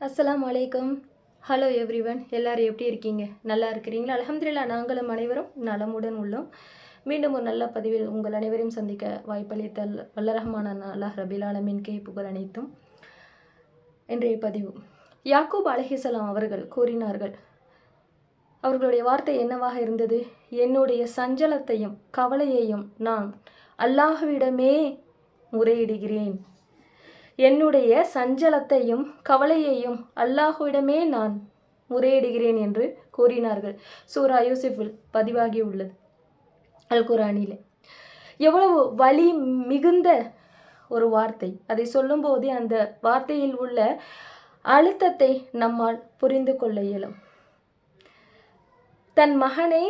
அஸ்லாம் வலைக்கம் hello everyone எல்லோரும் எப்படி இருக்கீங்க? நல்லா இருக்கிறீங்களா? அலமதுல்லா நாங்களும் அனைவரும் நலமுடன் உள்ளோம். மீண்டும் ஒரு நல்ல பதிவில் உங்கள் அனைவரையும் சந்திக்க வாய்ப்பளித்த அல்- அல்லாஹ் ரபில் ஆலமீன்கே புகழ் அனைத்தும். இன்றைய பதிவு. யாக்கூப் அலஹிசலாம் அவர்கள் கூறினார்கள் அவர்களுடைய வார்த்தை என்னவாக இருந்தது? என்னுடைய சஞ்சலத்தையும் கவலையையும் நான் அல்லாஹ்விடமே முறையிடுகிறேன். என்னுடைய சஞ்சலத்தையும் கவலையையும் அல்லாஹுவிடமே நான் முறையிடுகிறேன் என்று கூறினார்கள். சூரா யூசுஃபில் பதிவாகி உள்ளது அல் குரானிலே எவ்வளவு வலி மிகுந்த ஒரு வார்த்தை. அதை சொல்லும்போதே அந்த வார்த்தையில் உள்ள அழுத்தத்தை நம்மால் புரிந்து கொள்ள இயலும். தன் மகனை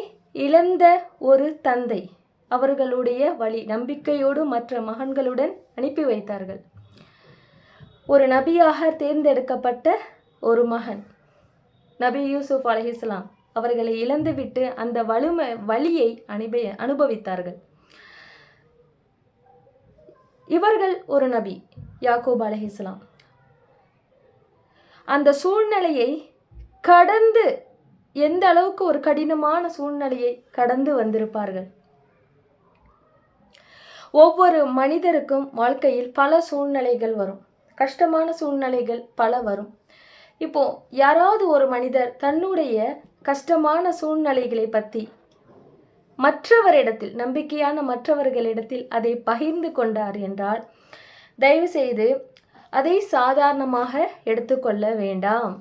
இழந்த ஒரு தந்தை அவர்களுடைய வழி நம்பிக்கையோடு மற்ற மகன்களுடன் அனுப்பி வைத்தார்கள். ஒரு நபியாக தேர்ந்தெடுக்கப்பட்ட ஒரு மகன். நபி யூசுப் அலஹிஸ்லாம் அவர்களை இழந்துவிட்டு அந்த வலுமை வழியை அனுப அனுபவித்தார்கள். இவர்கள் ஒரு நபி யாக்கூப் அலஹிஸ்லாம் அந்த சூழ்நிலையை கடந்து எந்த அளவுக்கு ஒரு கடினமான சூழ்நிலையை கடந்து வந்திருப்பார்கள்? ஒவ்வொரு மனிதருக்கும் வாழ்க்கையில் பல சூழ்நிலைகள் வரும். கஷ்டமான சூழ்நிலைகள் பல வரும். இப்போ யாராவது ஒரு மனிதர் தன்னுடைய கஷ்டமான சூழ்நிலைகளை பற்றி மற்றவரிடத்தில் நம்பிக்கையான மற்றவர்களிடத்தில் அதை பகிர்ந்து கொண்டார் என்றால் தயவுசெய்து அதை சாதாரணமாக எடுத்துக்கொள்ள வேண்டாம்.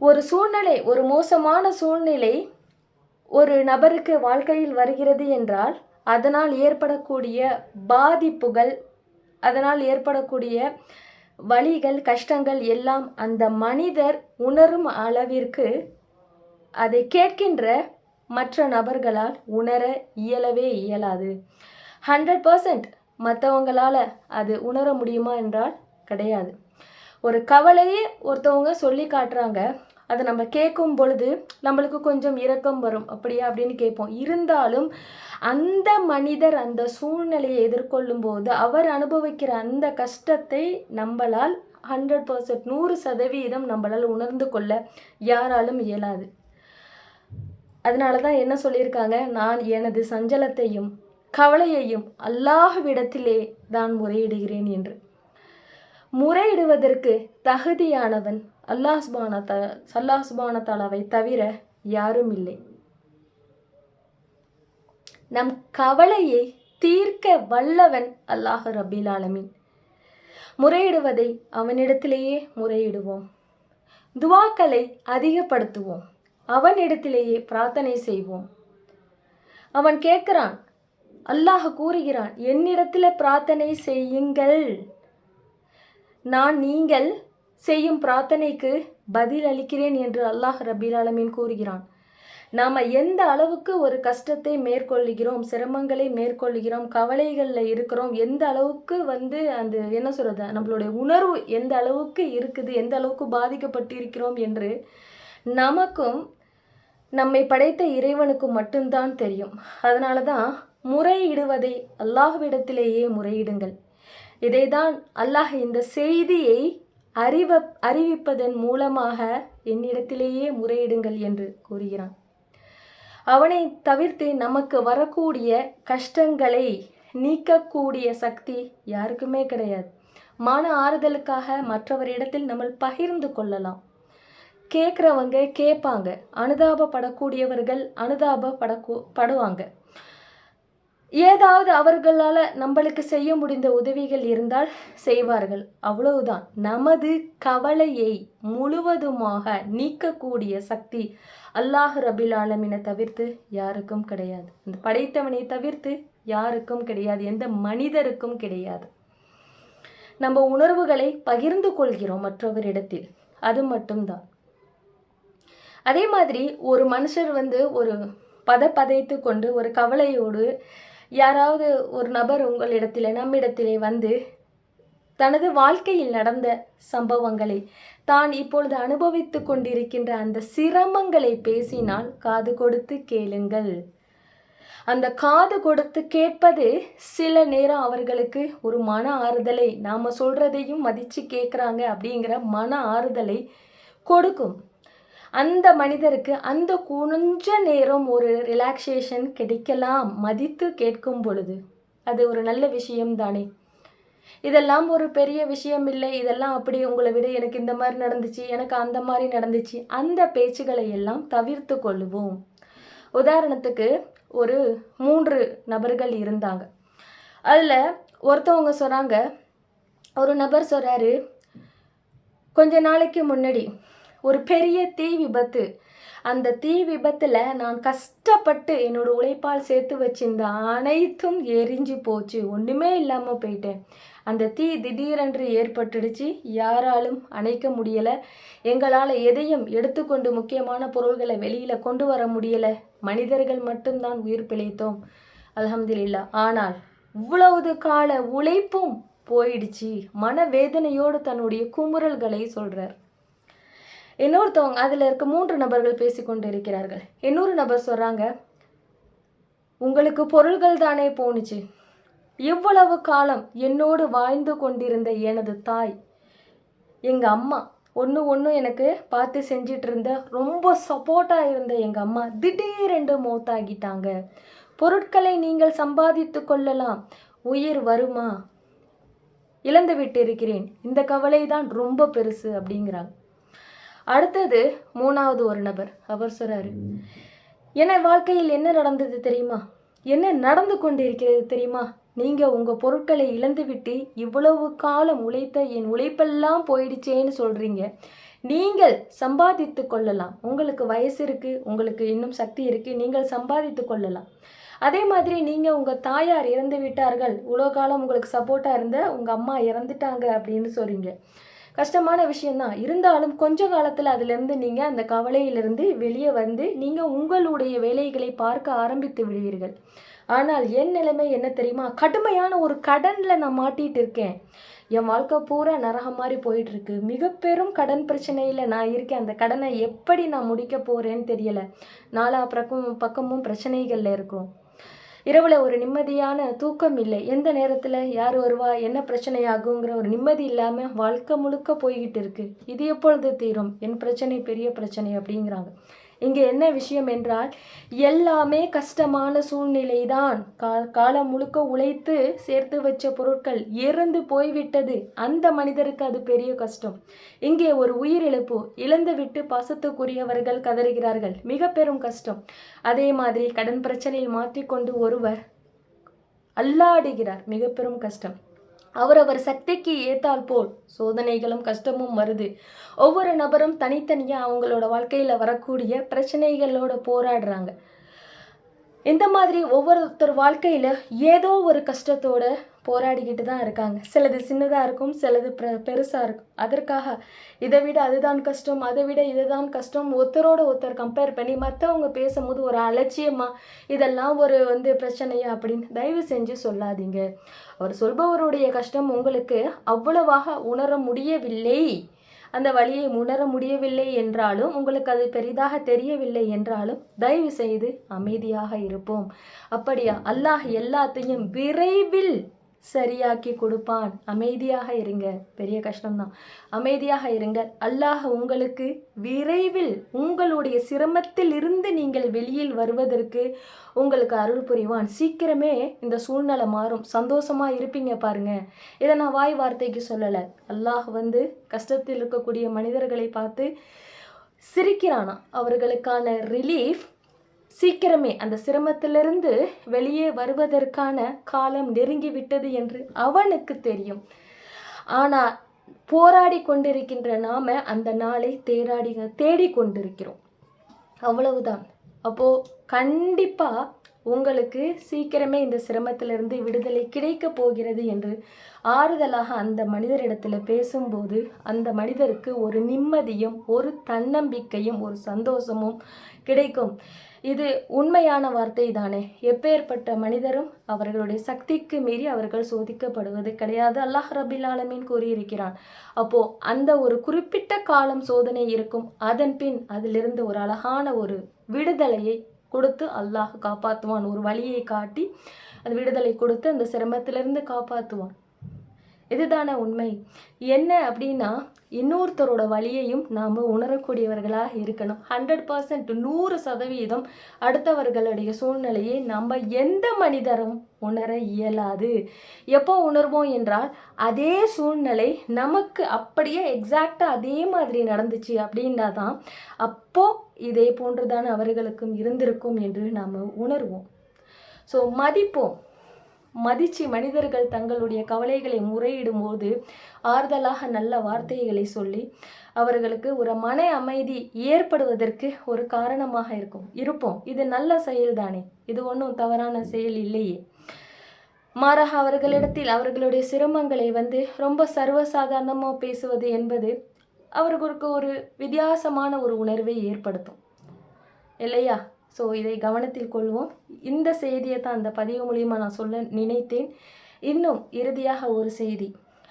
ஒரு சூழ்நிலை ஒரு மோசமான சூழ்நிலை ஒரு நபருக்கு வாழ்க்கையில் வருகிறது என்றால் அதனால் ஏற்படக்கூடிய பாதிப்புகள் அதனால் ஏற்படக்கூடிய வழிகள் கஷ்டங்கள் எல்லாம் அந்த மனிதர் உணரும் அளவிற்கு அதை கேட்கின்ற மற்ற நபர்களால் உணர இயலவே இயலாது. ஹண்ட்ரட் பர்சன்ட் மற்றவங்களால் அது உணர முடியுமா என்றால் கிடையாது. ஒரு கவலையே ஒருத்தவங்க சொல்லி காட்டுறாங்க. அதை நம்ம கேட்கும் பொழுது நம்மளுக்கு கொஞ்சம் இரக்கம் வரும். அப்படியா? அப்படின்னு கேட்போம். இருந்தாலும் அந்த மனிதர் அந்த சூழ்நிலையை எதிர்கொள்ளும் போது அவர் அனுபவிக்கிற அந்த கஷ்டத்தை நம்மளால் ஹண்ட்ரட் பர்சன்ட் நூறு சதவீதம் நம்மளால் உணர்ந்து கொள்ள யாராலும் இயலாது. அதனால தான் என்ன சொல்லியிருக்காங்க? நான் எனது சஞ்சலத்தையும் கவலையையும் அல்லாஹ்விடத்திலே தான் முறையிடுகிறேன் என்று. முறையிடுவதற்கு தகுதியானவன் அல்லாஹ் சுபான த அல்லாஹ் சுபான தவிர யாரும் இல்லை நம் கவலையை தீர்க்க வல்லவன் அல்லாஹ் ரபில் ஆலமீன். முறையிடுவதை அவனிடத்திலேயே முறையிடுவோம். துவாக்களை அதிகப்படுத்துவோம். அவனிடத்திலேயே பிரார்த்தனை செய்வோம். அவன் கேட்கிறான் அல்லாஹ் கூறுகிறான் என்னிடத்தில் பிரார்த்தனை செய்யுங்கள். நான் நீங்கள் செய்யும் பிரார்த்தனைக்கு பதில் அளிக்கிறேன் என்று அல்லாஹ் ரபீல் ஆலமீன் கூறுகிறான். நாம் எந்த அளவுக்கு ஒரு கஷ்டத்தை மேற்கொள்ளுகிறோம் சிரமங்களை மேற்கொள்ளுகிறோம் கவலைகளில் இருக்கிறோம் எந்த அளவுக்கு வந்து அந்த என்ன சொல்கிறது நம்மளுடைய உணர்வு எந்த அளவுக்கு இருக்குது எந்த அளவுக்கு பாதிக்கப்பட்டு இருக்கிறோம் என்று நமக்கும் நம்மை படைத்த இறைவனுக்கு மட்டும்தான் தெரியும். அதனால தான் முறையிடுவதை அல்லாஹ்விடத்திலேயே முறையிடுங்கள். இதைதான் அல்லாஹ் இந்த செய்தியை அறிவ அறிவிப்பதன் மூலமாக என்னிடத்திலேயே முறையிடுங்கள் என்று கூறுகிறான். அவனை தவிர்த்து நமக்கு வரக்கூடிய கஷ்டங்களை நீக்கக்கூடிய சக்தி யாருக்குமே கிடையாது. மன ஆறுதலுக்காக மற்றவரிடத்தில் நம்ம பகிர்ந்து கொள்ளலாம். கேட்குறவங்க கேட்பாங்க. அனுதாபப்படக்கூடியவர்கள் அனுதாபப்படக்கூ படுவாங்க. ஏதாவது அவர்களால் நம்மளுக்கு செய்ய முடிந்த உதவிகள் இருந்தால் செய்வார்கள். அவ்வளவுதான். நமது கவலையை முழுவதுமாக நீக்கக்கூடிய சக்தி அல்லாஹ் ரபில் ஆலமினை தவிர்த்து யாருக்கும் கிடையாது. இந்த படைத்தவனை தவிர்த்து யாருக்கும் கிடையாது. எந்த மனிதருக்கும் கிடையாது. நம்ம உணர்வுகளை பகிர்ந்து கொள்கிறோம் மற்றவரிடத்தில். அது மட்டும்தான். அதே மாதிரி ஒரு மனுஷர் வந்து ஒரு பத பதைத்து கொண்டு ஒரு கவலையோடு யாராவது ஒரு நபர் உங்களிடத்திலே நம்மிடத்திலே வந்து தனது வாழ்க்கையில் நடந்த சம்பவங்களை தான் இப்பொழுது அனுபவித்து கொண்டிருக்கின்ற அந்த சிரமங்களை பேசினால் காது கொடுத்து கேளுங்கள். அந்த காது கொடுத்து கேட்பது சில நேரம் அவர்களுக்கு ஒரு மன ஆறுதலை நாம் சொல்கிறதையும் மதித்து கேட்குறாங்க அப்படிங்கிற மன ஆறுதலை கொடுக்கும். அந்த மனிதருக்கு அந்த கொஞ்ச நேரம் ஒரு ரிலாக்ஸேஷன் கிடைக்கலாம் மதித்து கேட்கும் பொழுது. அது ஒரு நல்ல விஷயம் தானே. இதெல்லாம் ஒரு பெரிய விஷயம் இல்லை. இதெல்லாம் அப்படி உங்களை விட எனக்கு இந்த மாதிரி நடந்துச்சு எனக்கு அந்த மாதிரி நடந்துச்சு. அந்த பேச்சுகளை எல்லாம் தவிர்த்து கொள்ளுவோம் உதாரணத்துக்கு ஒரு மூன்று நபர்கள் இருந்தாங்க. அதில் ஒருத்தவங்க சொல்கிறாங்க ஒரு நபர் சொல்கிறாரு கொஞ்ச நாளைக்கு முன்னாடி ஒரு பெரிய தீ விபத்து. அந்த தீ விபத்தில் நான் கஷ்டப்பட்டு என்னோட உழைப்பால் சேர்த்து வச்சிருந்த அனைத்தும் எரிஞ்சு போச்சு. ஒன்றுமே இல்லாமல் போயிட்டேன். அந்த தீ திடீரென்று ஏற்பட்டுடுச்சு. யாராலும் அணைக்க முடியலை. எங்களால் எதையும் எடுத்துக்கொண்டு முக்கியமான பொருள்களை வெளியில் கொண்டு வர முடியலை. மனிதர்கள் மட்டும்தான் உயிர் பிழைத்தோம். அல்ஹம்துலில்லா. ஆனால் இவ்வளவு கால உழைப்பும் போயிடுச்சு. மனவேதனையோடு தன்னுடைய குமுறல்களை சொல்கிறார் இன்னொருத்தவங்க அதில் இருக்க மூன்று நபர்கள் பேசிக்கொண்டு இருக்கிறார்கள் இன்னொரு நபர் சொல்கிறாங்க உங்களுக்கு பொருள்கள் தானே போணுச்சு. இவ்வளவு காலம் என்னோடு வாழ்ந்து கொண்டிருந்த எனது தாய் எங்கள் அம்மா ஒன்று ஒன்று எனக்கு பார்த்து செஞ்சிட்டு இருந்த ரொம்ப சப்போர்ட்டாக இருந்த எங்கள் அம்மா திடீரென்று மௌத்தாகிட்டாங்க. பொருட்களை நீங்கள் சம்பாதித்து கொள்ளலாம். உயிர் வருமா? இழந்து விட்டு இருக்கிறேன் இந்த கவலை தான் ரொம்ப பெருசு அப்படிங்கிறாங்க. அடுத்தது மூணாவது ஒரு நபர். அவர் சொல்கிறாரு என வாழ்க்கையில் என்ன நடந்தது தெரியுமா? என்ன நடந்து கொண்டிருக்கிறது தெரியுமா? நீங்கள் உங்கள் பொருட்களை இழந்துவிட்டு இவ்வளவு காலம் உழைத்த என் உழைப்பெல்லாம் போயிடுச்சேன்னு சொல்கிறீங்க நீங்கள் சம்பாதித்து கொள்ளலாம். உங்களுக்கு வயசு இருக்குது உங்களுக்கு இன்னும் சக்தி இருக்குது நீங்கள் சம்பாதித்து கொள்ளலாம். அதே மாதிரி நீங்கள் உங்கள் தாயார் இறந்து விட்டார்கள் இவ்வளோ காலம் உங்களுக்கு சப்போர்ட்டாக இருந்த உங்கள் அம்மா இறந்துட்டாங்க அப்படின்னு சொல்கிறீங்க கஷ்டமான விஷயந்தான் இருந்தாலும் கொஞ்ச காலத்தில் அதுலேருந்து நீங்கள் அந்த கவலையிலிருந்து வெளியே வந்து நீங்கள் உங்களுடைய வேலைகளை பார்க்க ஆரம்பித்து விடுவீர்கள். ஆனால் என் நிலைமை என்ன தெரியுமா? கடுமையான ஒரு கடனில் நான் மாட்டிகிட்டு இருக்கேன். என் வாழ்க்கை பூரா நரகம் மாதிரி போயிட்டுருக்கு. மிக பெரும் கடன் பிரச்சனையில் நான் இருக்கேன். அந்த கடனை எப்படி நான் முடிக்க போகிறேன்னு தெரியலை. நாலா பக்கம் பக்கமும் பிரச்சனைகளில் இருக்கும். இரவில் ஒரு நிம்மதியான தூக்கம் இல்லை. எந்த நேரத்தில் யார் வருவா என்ன பிரச்சனை ஆகுங்கிற ஒரு நிம்மதி இல்லாமல் வாழ்க்கை முழுக்க போய்கிட்டு இருக்கு. இது எப்பொழுது தீரும்? என் பிரச்சனை பெரிய பிரச்சனை அப்படிங்கிறாங்க. இங்கே என்ன விஷயம் என்றால் எல்லாமே கஷ்டமான சூழ்நிலை தான் கா காலம் முழுக்க உழைத்து சேர்த்து வச்ச பொருட்கள் இறந்து போய்விட்டது. அந்த மனிதருக்கு அது பெரிய கஷ்டம். இங்கே ஒரு உயிரிழப்பு. இழந்து விட்டு பாசத்துக்குரியவர்கள் கதறுகிறார்கள். மிக பெரும் கஷ்டம். அதே மாதிரி கடன் பிரச்சனையில் மாற்றிக்கொண்டு ஒருவர் அல்லாடுகிறார். மிக பெரும் கஷ்டம். அவரவர் சக்திக்கு ஏத்தால் போல் சோதனைகளும் கஷ்டமும் வருது. ஒவ்வொரு நபரும் தனித்தனியாக அவங்களோட வாழ்க்கையில் வரக்கூடிய பிரச்சனைகளோட போராடுறாங்க. இந்த மாதிரி ஒவ்வொருத்தர் வாழ்க்கையில் ஏதோ ஒரு கஷ்டத்தோட போராடிக்கிட்டு தான் இருக்காங்க. சிலது சின்னதாக இருக்கும் சிலது ப்ர பெருசாக இருக்கும். அதற்காக இதை விட அதுதான் கஷ்டம் அதை விட இதுதான் கஷ்டம். ஒருத்தரோட ஒருத்தர் கம்பேர் பண்ணி மற்றவங்க பேசும்போது ஒரு அலட்சியமாக இதெல்லாம் ஒரு வந்து பிரச்சனையா அப்படின்னு தயவு செஞ்சு சொல்லாதீங்க. அவர் சொல்பவருடைய கஷ்டம் உங்களுக்கு அவ்வளவாக உணர முடியவில்லை. அந்த வழியை உணர முடியவில்லை என்றாலும் உங்களுக்கு அது பெரிதாக தெரியவில்லை என்றாலும் தயவு செய்து அமைதியாக இருப்போம். அப்படியா? அல்லாஹ் எல்லாத்தையும் விரைவில் சரியாக்கி கொடுப்பான். அமைதியாக இருங்க. பெரிய கஷ்டம்தான். அமைதியாக இருங்க. அல்லாஹ் உங்களுக்கு விரைவில் உங்களுடைய சிரமத்தில் இருந்து நீங்கள் வெளியில் வருவதற்கு உங்களுக்கு அருள் புரிவான். சீக்கிரமே இந்த சூழ்நிலை மாறும். சந்தோஷமாக இருப்பீங்க பாருங்க. இதை நான் வாய் வார்த்தைக்கு சொல்லலை. அல்லாஹ் வந்து கஷ்டத்தில் இருக்கக்கூடிய மனிதர்களை பார்த்து சிரிக்கிறானா? அவர்களுக்கான ரிலீஃப் சீக்கிரமே அந்த சிரமத்திலிருந்து வெளியே வருவதற்கான காலம் நெருங்கி விட்டது என்று அவனுக்கு தெரியும். ஆனால் போராடி கொண்டிருக்கின்ற நாம அந்த நாளை தேராடி தேடிக்கொண்டிருக்கிறோம். அவ்வளவுதான். அப்போ கண்டிப்பா உங்களுக்கு சீக்கிரமே இந்த சிரமத்திலிருந்து விடுதலை கிடைக்க போகிறது என்று ஆறுதலாக அந்த மனிதரிடத்தில் பேசும்போது அந்த மனிதருக்கு ஒரு நிம்மதியும் ஒரு தன்னம்பிக்கையும் ஒரு சந்தோஷமும் கிடைக்கும். இது உண்மையான வார்த்தை தானே எப்பேற்பட்ட மனிதரும் அவர்களுடைய சக்திக்கு மீறி அவர்கள் சோதிக்கப்படுவது கிடையாது. அல்லாஹ் ரபில் ஆலமீன் கூறியிருக்கிறான். அப்போ அந்த ஒரு குறிப்பிட்ட காலம் சோதனை இருக்கும். அதன் பின் அதிலிருந்து ஒரு அழகான ஒரு விடுதலையை கொடுத்து அல்லாஹ் காப்பாற்றுவான் ஒரு வழியை காட்டி அந்த விடுதலை கொடுத்து அந்த சிரமத்திலிருந்து காப்பாற்றுவான் இதுதானே உண்மை? என்ன அப்படின்னா இன்னொருத்தரோட வழியையும் நாம் உணரக்கூடியவர்களாக இருக்கணும். ஹண்ட்ரட் பர்சன்ட் நூறு சதவீதம் அடுத்தவர்களுடைய சூழ்நிலையை நம்ம எந்த மனிதரும் உணர இயலாது. எப்போ உணர்வோம் என்றால் அதே சூழ்நிலை நமக்கு அப்படியே எக்ஸாக்டாக அதே மாதிரி நடந்துச்சு அப்படின்னா தான் அப்போ இதே போன்றுதான் அவர்களுக்கும் இருந்திருக்கும் என்று நாம் உணர்வோம். ஸோ மதிப்போம். மதிச்சு மனிதர்கள் தங்களுடைய கவலைகளை முறையிடும் போது ஆறுதலாக நல்ல வார்த்தைகளை சொல்லி அவர்களுக்கு ஒரு மன அமைதி ஏற்படுவதற்கு ஒரு காரணமாக இருக்கும். இருப்போம். இது நல்ல செயல்தானே. இது ஒன்றும் தவறான செயல் இல்லையே. மாறாக அவர்களிடத்தில் அவர்களுடைய சிரமங்களை வந்து ரொம்ப சர்வசாதாரணமாக பேசுவது என்பது அவர்களுக்கு ஒரு வித்தியாசமான ஒரு உணர்வை ஏற்படுத்தும். இல்லையா? ஸோ இதை கவனத்தில் கொள்வோம். இந்த செய்தியை தான் அந்த பதிவு மூலியமாக நான் சொல்ல நினைத்தேன். இன்னும் இறுதியாக ஒரு செய்தி.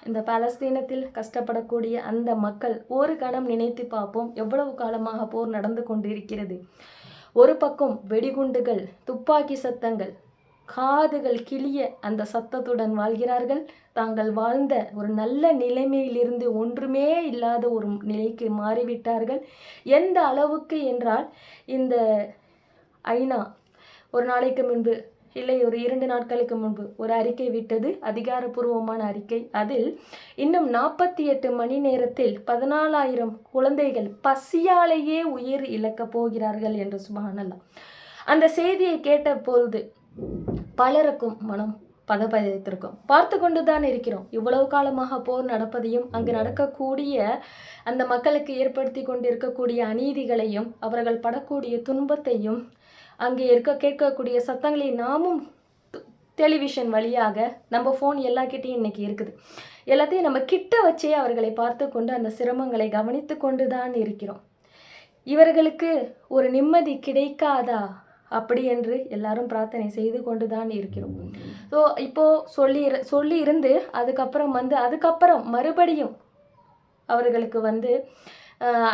இந்த பாலஸ்தீனத்தில் கஷ்டப்படக்கூடிய அந்த மக்கள் ஒரு கணம் நினைத்து பார்ப்போம். எவ்வளவு காலமாக போர் நடந்து கொண்டிருக்கிறது. ஒரு பக்கம் வெடிகுண்டுகள் துப்பாக்கி சத்தங்கள் காதுகள் கிளிய அந்த சத்தத்துடன் வாழ்கிறார்கள். தாங்கள் வாழ்ந்த ஒரு நல்ல நிலைமையிலிருந்து ஒன்றுமே இல்லாத ஒரு நிலைக்கு மாறிவிட்டார்கள். எந்த அளவுக்கு என்றால் இந்த ஐநா. ஒரு நாளைக்கு முன்பு இல்லை ஒரு இரண்டு நாட்களுக்கு முன்பு ஒரு அறிக்கை விட்டது அதிகாரப்பூர்வமான அறிக்கை. அதில் இன்னும் நாற்பத்தி எட்டு மணி நேரத்தில் பதினாலாயிரம் குழந்தைகள் பசியாலேயே உயிர் இழக்கப் போகிறார்கள் என்று சுபஹானல்லா. அந்த செய்தியை கேட்ட பொழுது பலருக்கும் மனம் பதப்பதித்திருக்கும் பார்த்து கொண்டு தான் இருக்கிறோம். இவ்வளவு காலமாக போர் நடப்பதையும் அங்கு நடக்கக்கூடிய அந்த மக்களுக்கு ஏற்படுத்தி கொண்டிருக்கக்கூடிய அநீதிகளையும் அவர்கள் படக்கூடிய துன்பத்தையும் அங்கே இருக்க கேட்கக்கூடிய சத்தங்களை நாமும் டெலிவிஷன் வழியாக நம்ம ஃபோன் எல்லாக்கிட்டேயும் இன்னைக்கு இருக்குது. எல்லாத்தையும் நம்ம கிட்ட வச்சே அவர்களை பார்த்து கொண்டு அந்த சிரமங்களை கவனித்து கொண்டு தான் இருக்கிறோம். இவர்களுக்கு ஒரு நிம்மதி கிடைக்காதா? அப்படி என்று எல்லாரும் பிரார்த்தனை செய்து கொண்டு தான் இருக்கிறோம். ஸோ இப்போது சொல்லி சொல்லி இருந்து அதுக்கப்புறம் வந்து அதுக்கப்புறம் மறுபடியும் அவர்களுக்கு வந்து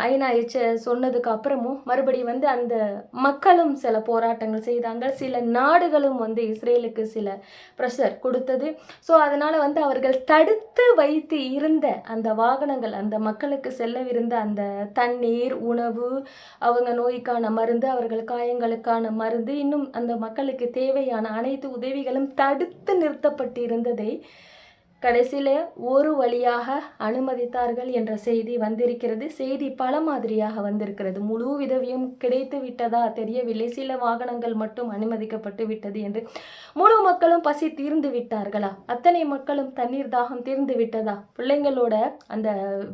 ஐநா எச்ச சொன்னதுக்கு அப்புறமும் மறுபடியும் வந்து அந்த மக்களும் சில போராட்டங்கள் செய்தாங்க. சில நாடுகளும் வந்து இஸ்ரேலுக்கு சில ப்ரெஷர் கொடுத்தது. ஸோ அதனால் வந்து அவர்கள் தடுத்து வைத்து இருந்த அந்த வாகனங்கள் அந்த மக்களுக்கு செல்லவிருந்த அந்த தண்ணீர் உணவு அவங்க நோய்க்கான மருந்து அவர்கள் காயங்களுக்கான மருந்து இன்னும் அந்த மக்களுக்கு தேவையான அனைத்து உதவிகளும் தடுத்து நிறுத்தப்பட்டு இருந்ததை கடைசியில் ஒரு வழியாக அனுமதித்தார்கள் என்ற செய்தி வந்திருக்கிறது. செய்தி பல மாதிரியாக வந்திருக்கிறது. முழு விதவியும் கிடைத்து விட்டதா தெரியவில்லை. சில வாகனங்கள் மட்டும் அனுமதிக்கப்பட்டு விட்டது என்று முழு மக்களும் பசி தீர்ந்து விட்டார்களா? அத்தனை மக்களும் தண்ணீர் தாகம் தீர்ந்து விட்டதா? பிள்ளைங்களோட அந்த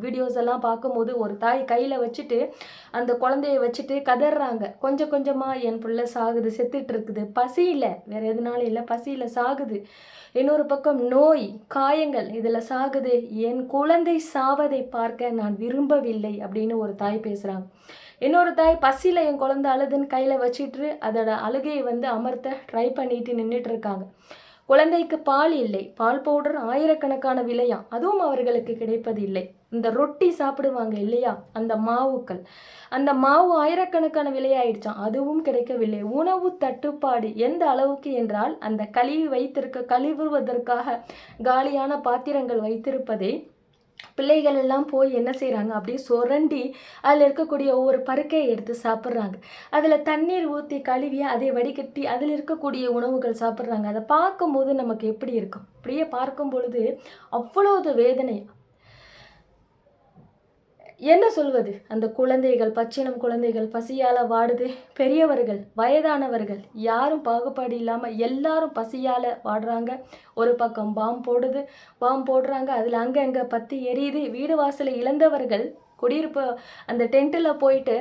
வீடியோஸ் எல்லாம் பார்க்கும்போது ஒரு தாய் கையில் வச்சுட்டு அந்த குழந்தைய வச்சுட்டு கதறாங்க. கொஞ்சம் கொஞ்சமாக என் பிள்ளை சாகுது செத்துட்டு இருக்குது. பசியில் வேற எதுனாலும் இல்லை. பசியில் சாகுது. இன்னொரு பக்கம் நோய் காயங்கள் இதில் சாகுது. என் குழந்தை சாவதை பார்க்க நான் விரும்பவில்லை அப்படின்னு ஒரு தாய் பேசுகிறாங்க இன்னொரு தாய் பசியில் என் குழந்தை அழுதுன்னு கையில் வச்சிட்டு அதோட அழுகையை வந்து அமர்த்த ட்ரை பண்ணிட்டு நின்றுட்டு இருக்காங்க. குழந்தைக்கு பால் இல்லை. பால் பவுடர் ஆயிரக்கணக்கான விலையாம். அதுவும் அவர்களுக்கு கிடைப்பது இல்லை இந்த ரொட்டி சாப்பிடுவாங்க இல்லையா? அந்த மாவுக்கள். அந்த மாவு ஆயிரக்கணக்கான விலையாயிடுச்சான் அதுவும் கிடைக்கவில்லை. உணவு தட்டுப்பாடு எந்த அளவுக்கு என்றால் அந்த கழிவு வைத்திருக்க கழுவுவதற்காக காலியான பாத்திரங்கள் வைத்திருப்பதை பிள்ளைகள் எல்லாம் போய் என்ன செய்கிறாங்க அப்படியே சுரண்டி அதில் இருக்கக்கூடிய ஒவ்வொரு பருக்கையை எடுத்து சாப்பிட்றாங்க. அதில் தண்ணீர் ஊற்றி கழுவி அதை வடிகட்டி அதில் இருக்கக்கூடிய உணவுகள் சாப்பிட்றாங்க. அதை பார்க்கும்போது நமக்கு எப்படி இருக்கும்? அப்படியே பார்க்கும் பொழுது அவ்வளோது வேதனை என்ன சொல்வது? அந்த குழந்தைகள் பச்சினம் குழந்தைகள் பசியால் வாடுது. பெரியவர்கள் வயதானவர்கள் யாரும் பாகுபாடு இல்லாமல் எல்லாரும் பசியால் வாடுறாங்க. ஒரு பக்கம் பாம் போடுது பாம் போடுறாங்க. அதில் அங்கே அங்கே பற்றி எரியுது. வீடு வாசலை இழந்தவர்கள் குடியிருப்பு அந்த டென்ட்டில் போயிட்டு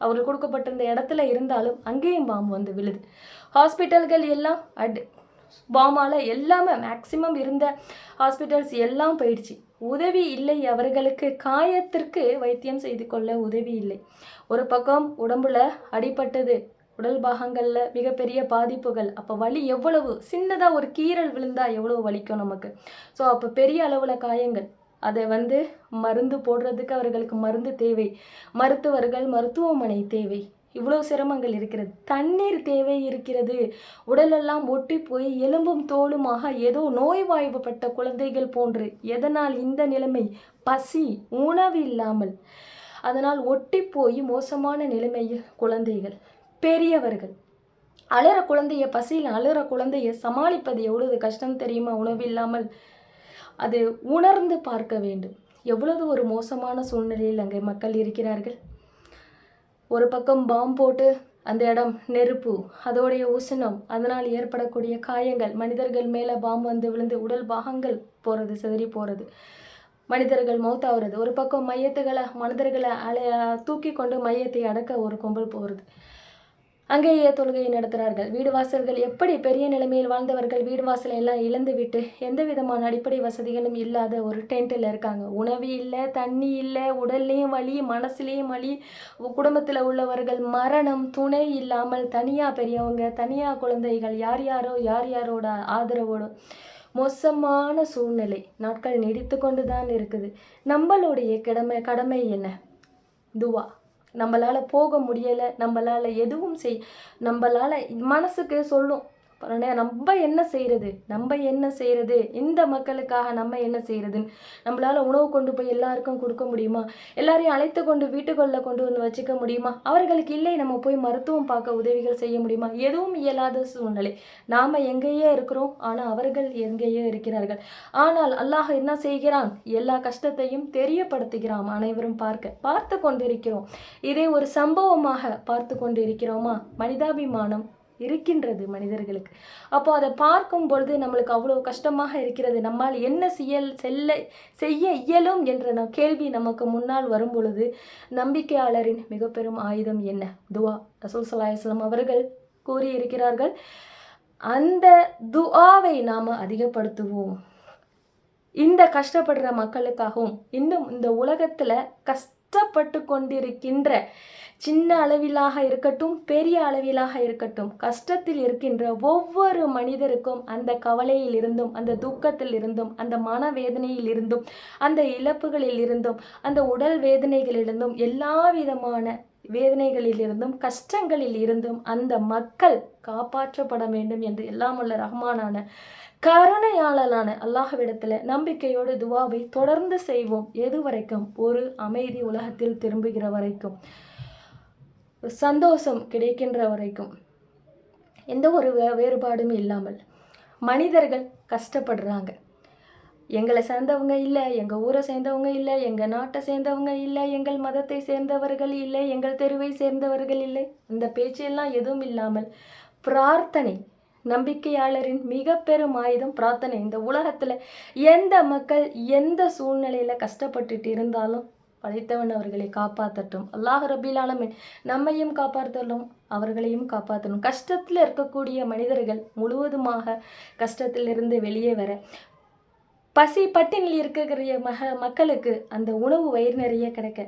அவர்கள் கொடுக்கப்பட்டிருந்த இடத்துல இருந்தாலும் அங்கேயும் பாம்பு வந்து விழுது. ஹாஸ்பிட்டல்கள் எல்லாம் அட் பாமால் எல்லாமே மேக்சிமம் இருந்த ஹாஸ்பிட்டல்ஸ் எல்லாம் போயிடுச்சு. உதவி இல்லை அவர்களுக்கு காயத்திற்கு வைத்தியம் செய்து கொள்ள உதவி இல்லை. ஒரு பக்கம் உடம்புல அடிபட்டது உடல் பாகங்களில் மிகப்பெரிய பாதிப்புகள் அப்போ வலி எவ்வளவு? சின்னதாக ஒரு கீரல் விழுந்தால் எவ்வளோ வலிக்கும் நமக்கு? ஸோ அப்போ பெரிய அளவில் காயங்கள். அதை வந்து மருந்து போடுறதுக்கு அவர்களுக்கு மருந்து தேவை. மருத்துவர்கள் மருத்துவமனை தேவை. இவ்வளோ சிரமங்கள் இருக்கிறது. தண்ணீர் தேவை இருக்கிறது. உடலெல்லாம் ஒட்டி போய் எலும்பும் தோலுமாக ஏதோ நோய்வாய்வுப்பட்ட குழந்தைகள் போன்று எதனால் இந்த நிலைமை? பசி உணவு இல்லாமல். அதனால் ஒட்டி போய் மோசமான நிலைமையில் குழந்தைகள் பெரியவர்கள். அழுற குழந்தைய பசியில் அழுற குழந்தைய சமாளிப்பது எவ்வளவு கஷ்டம் தெரியுமா? உணவு இல்லாமல் அது உணர்ந்து பார்க்க வேண்டும். எவ்வளவு ஒரு மோசமான சூழ்நிலையில் அங்கே மக்கள் இருக்கிறார்கள். ஒரு பக்கம் பாம் போட்டு அந்த இடம் நெருப்பு அதோடைய உஷ்ணம். அதனால் ஏற்படக்கூடிய காயங்கள். மனிதர்கள் மேலே பாம்பு வந்து விழுந்து உடல் பாகங்கள் போகிறது சிதறி போகிறது மனிதர்கள் மௌத்தாகிறது ஒரு பக்கம் மையத்துகளை மனிதர்களை அலைய தூக்கி கொண்டு மையத்தை அடக்க ஒரு கும்பல் போகிறது அங்கேயே தொழுகையை நடத்துகிறார்கள் வீடு வாசல்கள் எப்படி பெரிய நிலைமையில் வாழ்ந்தவர்கள் வீடு வாசலை எல்லாம் இழந்துவிட்டு எந்த விதமான அடிப்படை வசதிகளும் இல்லாத ஒரு டென்ட்டில் இருக்காங்க. உணவு இல்லை தண்ணி இல்லை உடல்லையும் வலி மனசுலேயும் வலி குடும்பத்தில் உள்ளவர்கள் மரணம் துணை இல்லாமல் தனியாக பெரியவங்க தனியாக குழந்தைகள் யார் யாரோ யார் யாரோட ஆதரவோடும் மோசமான சூழ்நிலை நாட்கள் நீடித்து கொண்டு தான் இருக்குது. நம்மளுடைய கடமை கடமை என்ன? துவா. நம்மளால் போக முடியலை நம்மளால் எதுவும் செய் நம்மளால் மனசுக்கு சொல்லும் நம்ம என்ன செய்கிறது நம்ம என்ன செய்கிறது இந்த மக்களுக்காக நம்ம என்ன செய்கிறதுன்னு நம்மளால் உணவு கொண்டு போய் எல்லாருக்கும் கொடுக்க முடியுமா? எல்லாரையும் அழைத்து கொண்டு வீட்டுக்குள்ளே கொண்டு வந்து வச்சுக்க முடியுமா? அவர்களுக்கு இல்லை நம்ம போய் மருத்துவம் பார்க்க உதவிகள் செய்ய முடியுமா? எதுவும் இயலாத சூழ்நிலை. நாம் எங்கேயே இருக்கிறோம். ஆனால் அவர்கள் எங்கேயோ இருக்கிறார்கள். ஆனால் அல்லாஹ் என்ன செய்கிறான்? எல்லா கஷ்டத்தையும் தெரியப்படுத்துகிறான். அனைவரும் பார்க்க பார்த்து கொண்டிருக்கிறோம். இதை ஒரு சம்பவமாக பார்த்து கொண்டிருக்கிறோமா? மனிதாபிமானம் இருக்கின்றது மனிதர்களுக்கு. அப்போ அதை பார்க்கும் பொழுது நம்மளுக்கு அவ்வளோ கஷ்டமாக இருக்கிறது. நம்மால் என்ன செய்ய செல்ல செய்ய இயலும் என்ற கேள்வி நமக்கு முன்னால் வரும் பொழுது நம்பிக்கையாளரின் மிக பெரும் ஆயுதம் என்ன? துவா. ரசூல் சலாஹம் அவர்கள் கூறியிருக்கிறார்கள் அந்த துஆவை நாம் அதிகப்படுத்துவோம். இந்த கஷ்டப்படுற மக்களுக்காகவும் இன்னும் இந்த உலகத்தில் கஷ்ட கஷ்டப்பட்டு கொண்டிருக்கின்ற சின்ன அளவிலாக இருக்கட்டும் பெரிய அளவிலாக இருக்கட்டும் கஷ்டத்தில் இருக்கின்ற ஒவ்வொரு மனிதருக்கும் அந்த கவலையில் இருந்தும் அந்த தூக்கத்தில் இருந்தும் அந்த மனவேதனையில் இருந்தும் அந்த இழப்புகளில் இருந்தும் அந்த உடல் வேதனைகளிலிருந்தும் எல்லா விதமான வேதனைகளிலிருந்தும் கஷ்டங்களில் இருந்தும் அந்த மக்கள் காப்பாற்றப்பட வேண்டும் என்று எல்லாம் உள்ள ரஹ்மானான கருணையாளனான அல்லாஹ்விடத்தில் நம்பிக்கையோடு துவாவை தொடர்ந்து செய்வோம். எது வரைக்கும் ஒரு அமைதி உலகத்தில் திரும்புகிற வரைக்கும். சந்தோஷம் கிடைக்கின்ற வரைக்கும். எந்த ஒரு வே- வேறுபாடும் இல்லாமல் மனிதர்கள் கஷ்டப்படுறாங்க. எங்களை சேர்ந்தவங்க இல்லை எங்கள் ஊரை சேர்ந்தவங்க இல்லை எங்கள் நாட்டை சேர்ந்தவங்க இல்லை எங்கள் மதத்தை சேர்ந்தவர்கள் இல்லை எங்கள் தெருவை சேர்ந்தவர்கள் இல்லை. அந்த பேச்செல்லாம் எதுவும் இல்லாமல் பிரார்த்தனை நம்பிக்கையாளரின் மிக பெரும் ஆயுதம் பிரார்த்தனை. இந்த உலகத்தில் எந்த மக்கள் எந்த சூழ்நிலையில் கஷ்டப்பட்டுட்டு இருந்தாலும் படைத்தவன் அவர்களை காப்பாற்றட்டும் அல்லாஹ் ரபில் ஆலமீன் நம்மையும் காப்பாற்றலும் அவர்களையும் காப்பாற்றணும் கஷ்டத்தில் இருக்கக்கூடிய மனிதர்கள் முழுவதுமாக கஷ்டத்திலிருந்து வெளியே வர பசி பட்டினில் இருக்கிற மக மக்களுக்கு அந்த உணவு வயிறு நிறைய கிடைக்க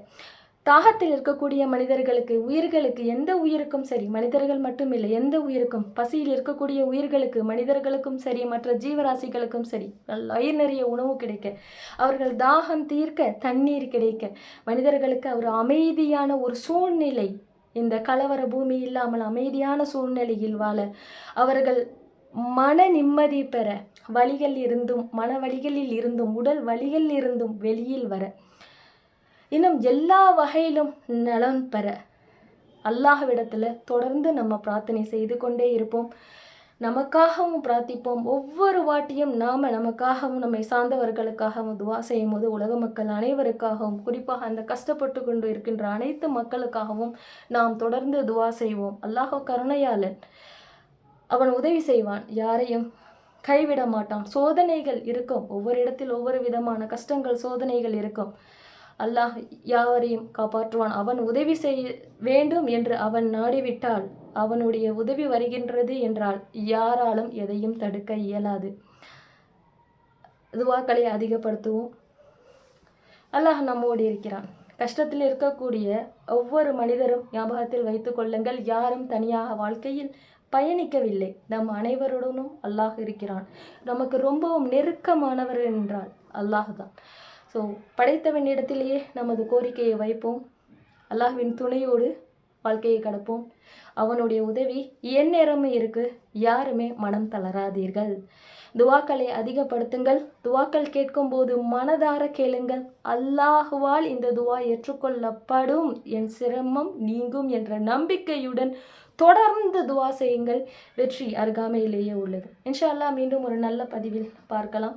தாகத்தில் இருக்கக்கூடிய மனிதர்களுக்கு உயிர்களுக்கு எந்த உயிருக்கும் சரி மனிதர்கள் மட்டுமில்லை எந்த உயிருக்கும்? பசியில் இருக்கக்கூடிய உயிர்களுக்கு மனிதர்களுக்கும் சரி மற்ற ஜீவராசிகளுக்கும் சரி நல்ல வயிறு நிறைய உணவு கிடைக்க அவர்கள் தாகம் தீர்க்க தண்ணீர் கிடைக்க மனிதர்களுக்கு ஒரு அமைதியான ஒரு சூழ்நிலை இந்த கலவர பூமி இல்லாமல் அமைதியான சூழ்நிலையில் வாழ அவர்கள் மன நிம்மதி பெற வழிகள் இருந்தும் மன வழிகளில் இருந்தும் உடல் வழிகளில் இருந்தும் வெளியில் வர இன்னும் எல்லா வகையிலும் நலம் பெற அல்லாஹ்விடத்தில் தொடர்ந்து நம்ம பிரார்த்தனை செய்து கொண்டே இருப்போம். நமக்காகவும் பிரார்த்திப்போம். ஒவ்வொரு வாட்டியும் நாம் நமக்காகவும் நம்மை சார்ந்தவர்களுக்காகவும் துவா செய்யும் போது உலக மக்கள் அனைவருக்காகவும் குறிப்பாக அந்த கஷ்டப்பட்டு கொண்டு இருக்கின்ற அனைத்து மக்களுக்காகவும் நாம் தொடர்ந்து துவா செய்வோம். அல்லாஹ் கருணையாளன் அவன் உதவி செய்வான். யாரையும் கைவிட மாட்டான். சோதனைகள் இருக்கும். ஒவ்வொரு இடத்தில் ஒவ்வொரு விதமான கஷ்டங்கள் சோதனைகள் இருக்கும். அல்லாஹ் யாவரையும் காப்பாற்றுவான். அவன் உதவி செய்ய வேண்டும் என்று அவன் நாடிவிட்டால் அவனுடைய உதவி வருகின்றது என்றால் யாராலும் எதையும் தடுக்க இயலாது. துவாக்களை அதிகப்படுத்துவோம். அல்லாஹ் நம்மோடு இருக்கிறான். கஷ்டத்தில் இருக்கக்கூடிய ஒவ்வொரு மனிதரும் ஞாபகத்தில் வைத்துக் கொள்ளுங்கள் யாரும் தனியாக வாழ்க்கையில் பயணிக்கவில்லை. நம் அனைவருடனும் அல்லாஹ் இருக்கிறான். நமக்கு ரொம்பவும் நெருக்கமானவர் என்றால் அல்லாஹ் தான் ஸோ படைத்தவனிடத்திலேயே நமது கோரிக்கையை வைப்போம். அல்லாஹ்வின் துணையோடு வாழ்க்கையை கடப்போம். அவனுடைய உதவி என் நேரமும் இருக்கு. யாருமே மனம் தளராதீர்கள். துவாக்களை அதிகப்படுத்துங்கள். துவாக்கள் கேட்கும்போது மனதார கேளுங்கள். அல்லாஹுவால் இந்த துவா ஏற்றுக்கொள்ளப்படும். என் சிரமம் நீங்கும் என்ற நம்பிக்கையுடன் தொடர்ந்து துவா செய்யுங்கள். வெற்றி அருகாமையிலேயே உள்ளது. இன்ஷா அல்லாஹ் மீண்டும் ஒரு நல்ல பதிவில் பார்க்கலாம்.